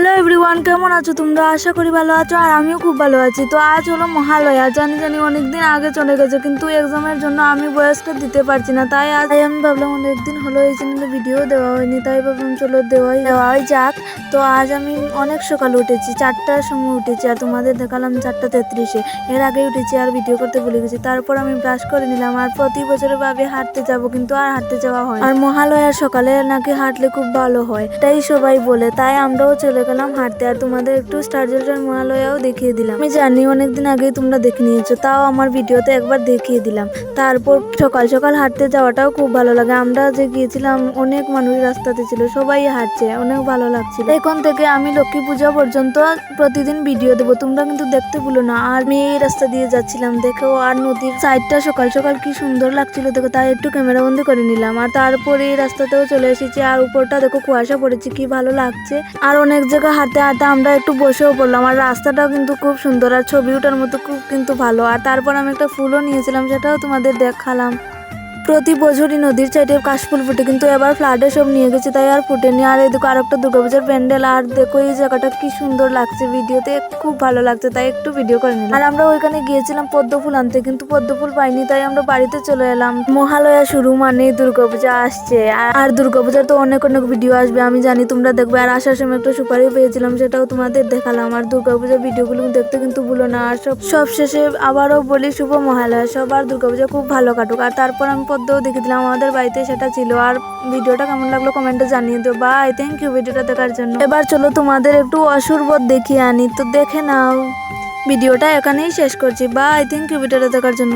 Hello everyone কেমন আছো? তোমরা আশা করি ভালো আছো আর আমিও খুব ভালো আছি। তো আজ হলো মহালয়া, জানি জানি অনেকদিন আগে চলে গেছে, কিন্তু এক্সামের জন্য আমি বয়সটা দিতে পারছি না। তাই আজ আমি ভাবলাম অনেকদিন হলো এই চ্যানেলে ভিডিও দেওয়া হয়নি, তাই ভাবলাম চলো দেওয়াই দেওয়াই যাক। তো আজ আমি অনেক সকালে উঠেছি, চারটার সময় উঠেছি আর তোমাদের দেখালাম চারটা তেত্রিশে। এর আগে উঠেছি আর ভিডিও করতে ভুলে গেছি, তারপর আমি ব্রাশ করে নিলাম আর প্রতি বছরে ভাবে হাঁটতে যাব, কিন্তু আর হাঁটতে যাওয়া হয় আর মহালয়ার সকালে নাকি হাঁটলে খুব ভালো হয় তাই সবাই বলে, তাই আমরাও চলে গেলাম হাঁটতে আর তোমাদের একটু স্টার জলটার মহালয়াও দেখিয়ে দিলাম। আমি জানি অনেকদিন আগেই তোমরা দেখে নিয়েছো, তাও আমার ভিডিওতে একবার দেখিয়ে দিলাম। তারপর সকাল সকাল হাঁটতে যাওয়াটাও খুব ভালো লাগে। আমরা যে গিয়েছিলাম, অনেক মানুষ রাস্তাতে ছিল, সবাই হাঁটছে, অনেক ভালো লাগছিল। এখন থেকে আমি লক্ষ্মী পূজা পর্যন্ত প্রতিদিন ভিডিও দেবো, তোমরা কিন্তু দেখতে ভুলো না। আর আমি এই রাস্তা দিয়ে যাচ্ছিলাম, দেখো, আর নদীর সাইডটা সকাল সকাল কি সুন্দর লাগছিল, দেখো, তাই একটু ক্যামেরা বন্দি করে নিলাম। আর তারপরে এই রাস্তাতেও চলে এসেছি, আর উপরটা দেখো, কুয়াশা পড়েছে, কি ভালো লাগছে। আর অনেক জায়গা হাঁটতে হাঁটতে আমরা একটু বসেও পড়লাম। আর রাস্তাটাও কিন্তু খুব সুন্দর, আর ছবি ওঠার মতো খুব কিন্তু ভালো। আর তারপর আমি একটা ফুলও নিয়েছিলাম, সেটাও তোমাদের দেখালাম। প্রতি বছরই নদীর সাইডে কাশফুল ফুটে, কিন্তু এবার ফ্লাডে সব নিয়ে গেছে, তাই আর ফুটেনি। আর এদিকে আর একটা দুর্গাপূজার প্যান্ডেল, আর দেখো এই জায়গাটা কি সুন্দর লাগছে ভিডিওতে, খুব ভালো লাগছে, তাই একটু ভিডিও করে নিলাম। আর আমরা ওইখানে গিয়েছিলাম পদ্ম ফুল আনতে, কিন্তু পদ্ম ফুল পাইনি, তাই আমরা বাড়িতে চলে এলাম। মহালয়া শুরু মানে দুর্গাপূজা আসছে, আর- দুর্গাপূজার তো অনেক অনেক ভিডিও আসবে, আমি জানি তোমরা দেখবে, আর আসার সময় একটা সুপারিও পেয়েছিলাম, সেটাও তোমাদের দেখালাম। আর দুর্গাপূজার ভিডিওগুলো দেখতে কিন্তু ভুলো না, আর সব সব শেষে আবারও বলি শুভ মহালয়া, সবার দুর্গাপূজা খুব ভালো কাটুক, আর তারপর আমি পদ্মও দেখে দিলাম, আমাদের বাড়িতে সেটা ছিল। আর ভিডিওটা কেমন লাগল কমেন্টে জানিয়ে দিও। বাই থ্যাংক ইউ ভিডিওটা দেখার জন্য। এবার চলো তোমাদের একটু অসুরবোধ দেখিয়ে আনি। তো দেখে নাও, ভিডিওটা এখানেই শেষ করছি। বাই থ্যাংক ইউ ভিডিওটা দেখার জন্য।